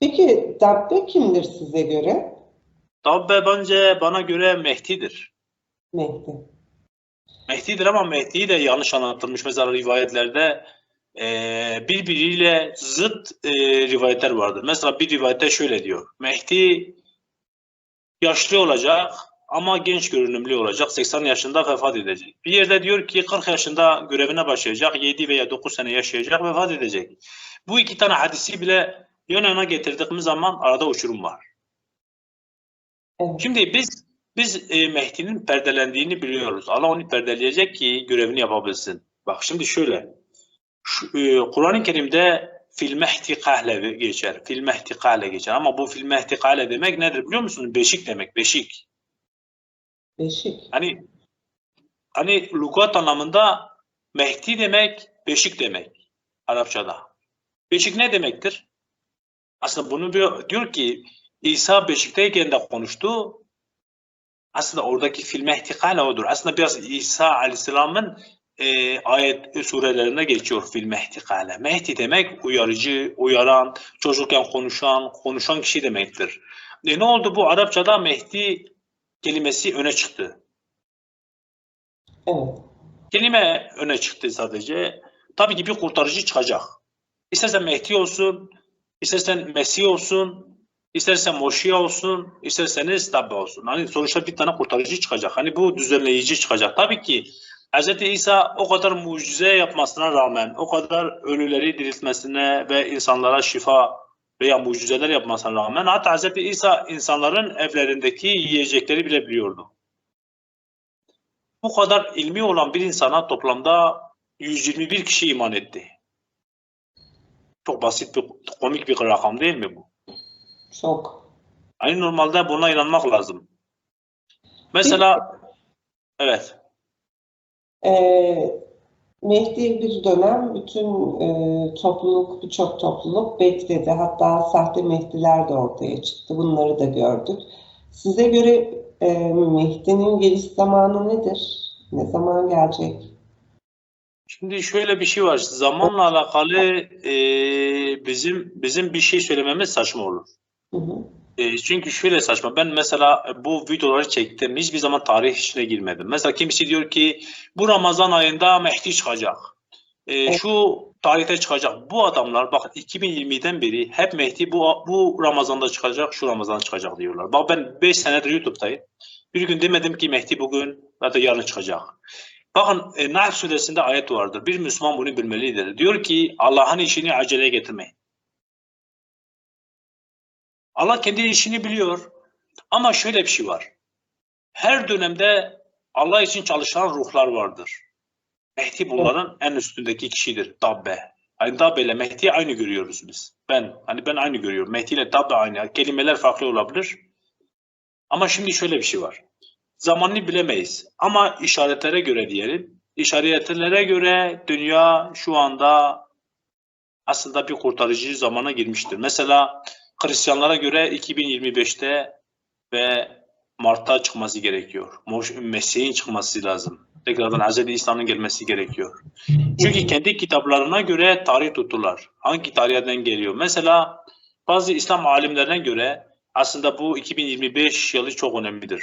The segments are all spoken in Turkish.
Peki Dabbe kimdir size göre? Dabbe bence bana göre Mehdi'dir. Mehdi. Mehdi'dir ama Mehdi'yi de yanlış anlatılmış. Mesela rivayetlerde eee, birbiriyle zıt eee, rivayetler vardır. Mesela bir rivayette şöyle diyor. Mehdi yaşlı olacak ama genç görünümlü olacak. 80 yaşında vefat edecek. Bir yerde diyor ki 40 yaşında görevine başlayacak. 7 veya 9 sene yaşayacak vefat edecek. Bu iki tane hadisi bile yan yana getirdiğimiz zaman arada uçurum var. Evet. Şimdi biz biz e, Mehdi'nin perdelendiğini biliyoruz. Allah onu perdeleyecek ki görevini yapabilsin. Bak şimdi şöyle. E, Kur'an-ı Kerim'de fil mehdi kahle geçer. Fil mehdi kahle geçer. Ama bu fil mehdi kahle demek nedir biliyor musunuz? Beşik demek. Beşik. Beşik. Hani hani lugat anlamında Mehdi demek beşik demek Arapçada. Beşik ne demektir? Aslında bunu bir, diyor ki İsa beşikteyken de konuştu. Aslında oradaki fil mehdi kale odur. Aslında biraz İsa Aleyhisselam'ın e, ayet surelerine geçiyor fil mehdi kale. Mehdi demek uyarıcı, uyaran, çocukken konuşan, konuşan kişi demektir. E, ne oldu bu Arapçada Mehdi kelimesi öne çıktı. Evet. Kelime öne çıktı sadece. Tabii ki bir kurtarıcı çıkacak. İstersen Mehdi olsun, istersen Mesih olsun, istersen Moşiye olsun, isterseniz Dabbe olsun. Hani sonuçta bir tane kurtarıcı çıkacak. Hani bu düzenleyici çıkacak. Tabii ki Hz. İsa o kadar mucize yapmasına rağmen, o kadar ölüleri diriltmesine ve insanlara şifa veya mucizeler yapmasına rağmen hatta Hz. İsa insanların evlerindeki yiyecekleri bile biliyordu. Bu kadar ilmi olan bir insana toplamda 121 kişi iman etti. Çok basit bir, komik bir rakam değil mi bu? Çok. Hani normalde buna inanmak lazım. Mesela evet. Ee, Mehdi bir dönem bütün e, topluluk, birçok topluluk bekledi. Hatta sahte Mehdiler de ortaya çıktı. Bunları da gördük. Size göre e, Mehdi'nin geliş zamanı nedir? Ne zaman gelecek? Şimdi şöyle bir şey var. Zamanla alakalı e, bizim bizim bir şey söylememiz saçma olur. Hı hı. E, çünkü şöyle saçma. Ben mesela bu videoları çektim. Hiçbir zaman tarih içine girmedim. Mesela kimisi diyor ki bu Ramazan ayında Mehdi çıkacak. E, şu tarihte çıkacak. Bu adamlar bak 2020'den beri hep Mehdi bu bu Ramazan'da çıkacak, şu Ramazan'da çıkacak diyorlar. Bak ben 5 senedir YouTube'dayım. Bir gün demedim ki Mehdi bugün ya da yarın çıkacak. Bakın e, Nahl suresinde ayet vardır. Bir Müslüman bunu bilmelidir. Diyor ki Allah'ın işini aceleye getirmeyin. Allah kendi işini biliyor. Ama şöyle bir şey var. Her dönemde Allah için çalışan ruhlar vardır. Mehdi bunların en üstündeki kişidir. Dabbe. Yani Dabbe ile Mehdi aynı görüyoruz biz. Ben, hani ben aynı görüyorum. Mehdi ile Dabbe aynı. Kelimeler farklı olabilir. Ama şimdi şöyle bir şey var. Zamanını bilemeyiz. Ama işaretlere göre diyelim. İşaretlere göre dünya şu anda aslında bir kurtarıcı zamana girmiştir. Mesela Hristiyanlara göre 2025'te ve Mart'ta çıkması gerekiyor. Mesih'in çıkması lazım. Tekrardan Hz. İsa'nın gelmesi gerekiyor. Çünkü kendi kitaplarına göre tarih tuttular. Hangi tarihten geliyor? Mesela bazı İslam alimlerine göre aslında bu 2025 yılı çok önemlidir.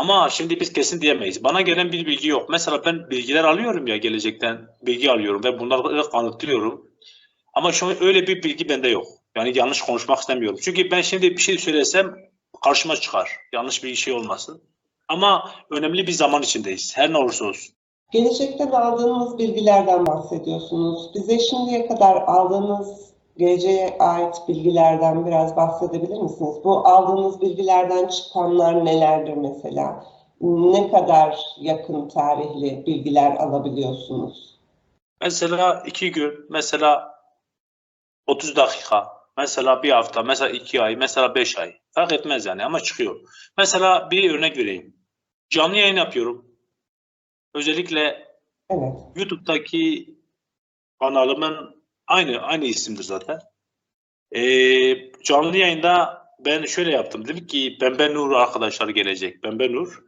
Ama şimdi biz kesin diyemeyiz. Bana gelen bir bilgi yok. Mesela ben bilgiler alıyorum ya gelecekten. Bilgi alıyorum ve bunları kanıtlıyorum. Ama şu öyle bir bilgi bende yok. Yani yanlış konuşmak istemiyorum. Çünkü ben şimdi bir şey söylesem karşıma çıkar. Yanlış bir şey olmasın. Ama önemli bir zaman içindeyiz. Her ne olursa olsun. Gelecekten aldığınız bilgilerden bahsediyorsunuz. Bize şimdiye kadar aldığınız geleceğe ait bilgilerden biraz bahsedebilir misiniz? Bu aldığınız bilgilerden çıkanlar nelerdir mesela? Ne kadar yakın tarihli bilgiler alabiliyorsunuz? Mesela iki gün, mesela 30 dakika, mesela bir hafta, mesela iki ay, mesela beş ay. Fark etmez yani ama çıkıyor. Mesela bir örnek vereyim. Canlı yayın yapıyorum. Özellikle Evet. YouTube'daki kanalımın aynı aynı isimdir zaten. Ee, canlı yayında ben şöyle yaptım. Dedim ki Pembe Nur arkadaşlar gelecek. Pembe Nur.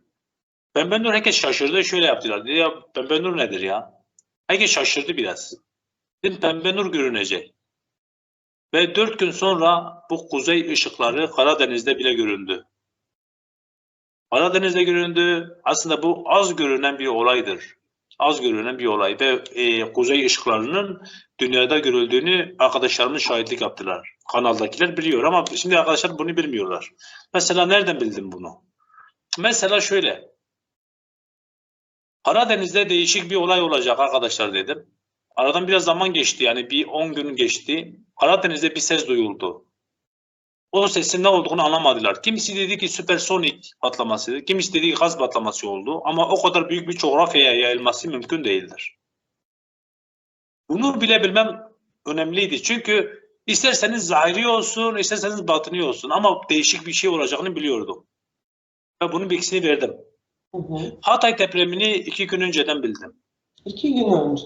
Pembe Nur herkes şaşırdı. Şöyle yaptılar. Dedi ya Pembe Nur nedir ya? Herkes şaşırdı biraz. Dedim Pembe Nur görünecek. Ve dört gün sonra bu kuzey ışıkları Karadeniz'de bile göründü. Karadeniz'de göründü. Aslında bu az görünen bir olaydır. Az görünen bir olay ve e, kuzey ışıklarının dünyada görüldüğünü arkadaşlarımız şahitlik yaptılar. Kanaldakiler biliyor ama şimdi arkadaşlar bunu bilmiyorlar. Mesela nereden bildim bunu? Mesela şöyle. Karadeniz'de değişik bir olay olacak arkadaşlar dedim. Aradan biraz zaman geçti yani bir 10 gün geçti. Karadeniz'de bir ses duyuldu. O sesin ne olduğunu anlamadılar. Kimisi dedi ki süpersonik patlaması, kimisi dedi ki gaz patlaması oldu. Ama o kadar büyük bir coğrafyaya yayılması mümkün değildir. Bunu bile bilmem önemliydi. Çünkü isterseniz zahiri olsun, isterseniz batini olsun ama değişik bir şey olacağını biliyordum. Ve bunun bilgisini verdim. Hı hı. Hatay depremini iki gün önceden bildim. İki gün önce.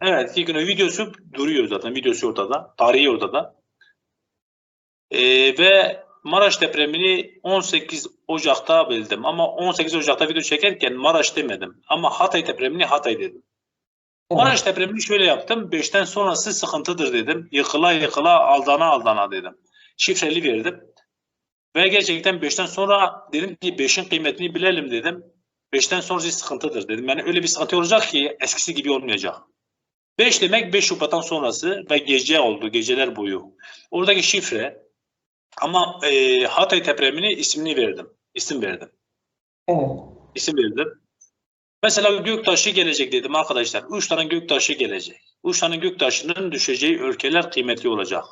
Evet, iki gün önce videosu duruyor zaten. Videosu ortada. Tarihi ortada. Ee, ve Maraş depremini 18 Ocak'ta bildim. Ama 18 Ocak'ta video çekerken Maraş demedim. Ama Hatay depremini Hatay dedim. Evet. Maraş depremini şöyle yaptım. 5'ten sonrası sıkıntıdır dedim. Yıkıla yıkıla aldana aldana dedim. Şifreli verdim. Ve gerçekten 5'ten sonra dedim ki 5'in kıymetini bilelim dedim. 5'ten sonrası sıkıntıdır dedim. Yani öyle bir sıkıntı olacak ki eskisi gibi olmayacak. 5 demek 5 Şubat'tan sonrası ve gece oldu, geceler boyu. Oradaki şifre ama e, Hatay depremini ismini verdim. İsim verdim. Evet. İsim verdim. Mesela göktaşı gelecek dedim arkadaşlar. Üç tane göktaşı gelecek. Üç tane göktaşının düşeceği ülkeler kıymetli olacak.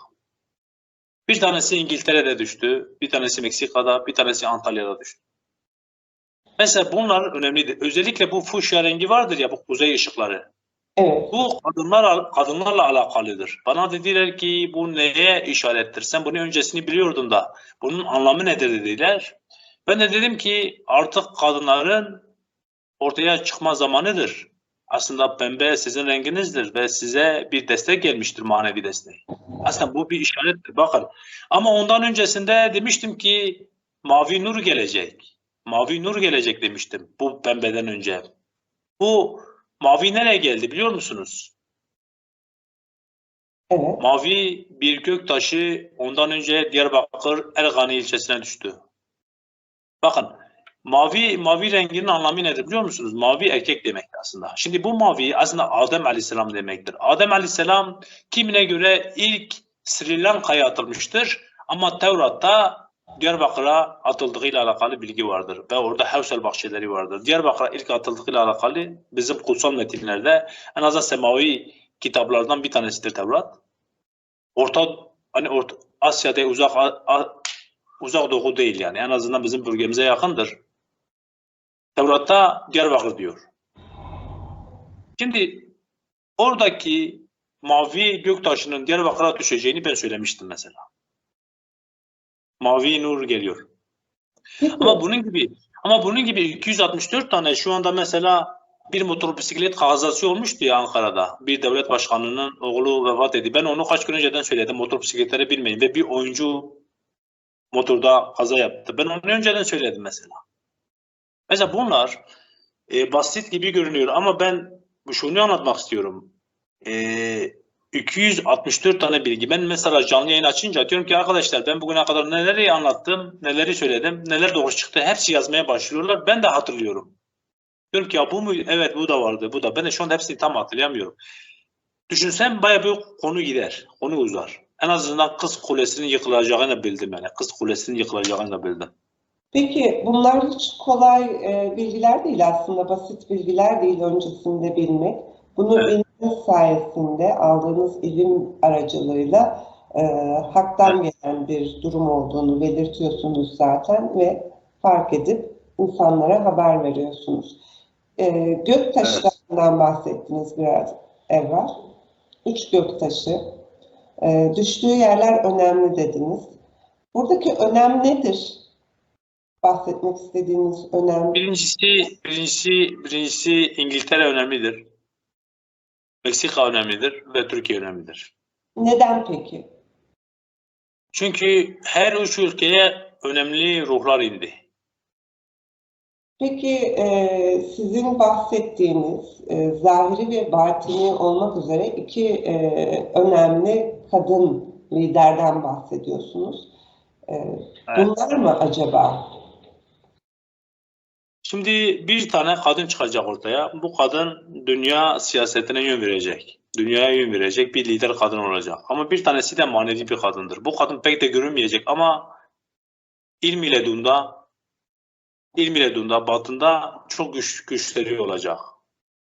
Bir tanesi İngiltere'de düştü, bir tanesi Meksika'da, bir tanesi Antalya'da düştü. Mesela bunlar önemlidir. Özellikle bu fuşya rengi vardır ya bu kuzey ışıkları. Evet. Bu kadınlar kadınlarla alakalıdır. Bana dediler ki bu neye işarettir? Sen bunu öncesini biliyordun da bunun anlamı nedir dediler. Ben de dedim ki artık kadınların ortaya çıkma zamanıdır. Aslında pembe sizin renginizdir ve size bir destek gelmiştir manevi destek. Aslında bu bir işarettir. Bakın ama ondan öncesinde demiştim ki mavi nur gelecek. Mavi nur gelecek demiştim bu pembeden önce. Bu mavi nereye geldi biliyor musunuz? Evet. Mavi bir göktaşı ondan önce Diyarbakır Ergani ilçesine düştü. Bakın mavi mavi renginin anlamı nedir biliyor musunuz? Mavi erkek demek aslında. Şimdi bu mavi aslında Adem Aleyhisselam demektir. Adem Aleyhisselam kimine göre ilk Sri Lanka'ya atılmıştır ama Tevrat'ta Diyarbakır'a atıldığıyla alakalı bilgi vardır ve orada Hevsel bahçeleri vardır. Diyarbakır'a ilk atıldığıyla alakalı bizim kutsal metinlerde en azından semavi kitaplardan bir tanesidir Tevrat. Orta hani Orta Asya'da uzak A- uzak doğu değil yani. En azından bizim bölgemize yakındır. Tevrat'ta Diyarbakır diyor. Şimdi oradaki mavi göktaşının Diyarbakır'a düşeceğini ben söylemiştim mesela. Mavi nur geliyor. Peki, Ama bunun gibi ama bunun gibi 264 tane şu anda mesela bir motor bisiklet kazası olmuştu ya Ankara'da. Bir devlet başkanının oğlu vefat etti. Ben onu kaç gün önceden söyledim. Motor bisikletleri bilmeyin ve bir oyuncu motorda kaza yaptı. Ben onu önceden söyledim mesela. Mesela bunlar e, basit gibi görünüyor ama ben şunu anlatmak istiyorum. E, 264 tane bilgi. Ben mesela canlı yayın açınca diyorum ki arkadaşlar ben bugüne kadar neleri anlattım, neleri söyledim, neler doğru çıktı hepsi yazmaya başlıyorlar. Ben de hatırlıyorum. Diyorum ki ya bu mu? Evet bu da vardı, bu da. Ben de şu anda hepsini tam hatırlayamıyorum. Düşünsem bayağı bir konu gider, konu uzar. En azından Kız Kulesi'nin yıkılacağını bildim yani. Kız Kulesi'nin yıkılacağını bildim. Peki bunlar hiç kolay e, bilgiler değil aslında basit bilgiler değil öncesinde bilmek. Bunu Evet. Bilmeniz sayesinde aldığınız ilim aracılığıyla e, haktan gelen bir durum olduğunu belirtiyorsunuz zaten ve fark edip insanlara haber veriyorsunuz. E, göktaşlarından bahsettiniz biraz evvel. Üç göktaşı. E, düştüğü yerler önemli dediniz. Buradaki önem nedir? bahsetmek istediğiniz önem. Birincisi, birincisi, birincisi İngiltere önemlidir. Meksika önemlidir ve Türkiye önemlidir. Neden peki? Çünkü her üç ülkeye önemli ruhlar indi. Peki e, sizin bahsettiğiniz e, zahiri ve batini olmak üzere iki e, önemli kadın liderden bahsediyorsunuz. Ee, Evet. Bunlar mı acaba? Şimdi bir tane kadın çıkacak ortaya. Bu kadın dünya siyasetine yön verecek. Dünyaya yön verecek bir lider kadın olacak. Ama bir tanesi de manevi bir kadındır. Bu kadın pek de görünmeyecek ama ilmiyle dunda ilmiyle dunda batında çok güç, güçleri olacak.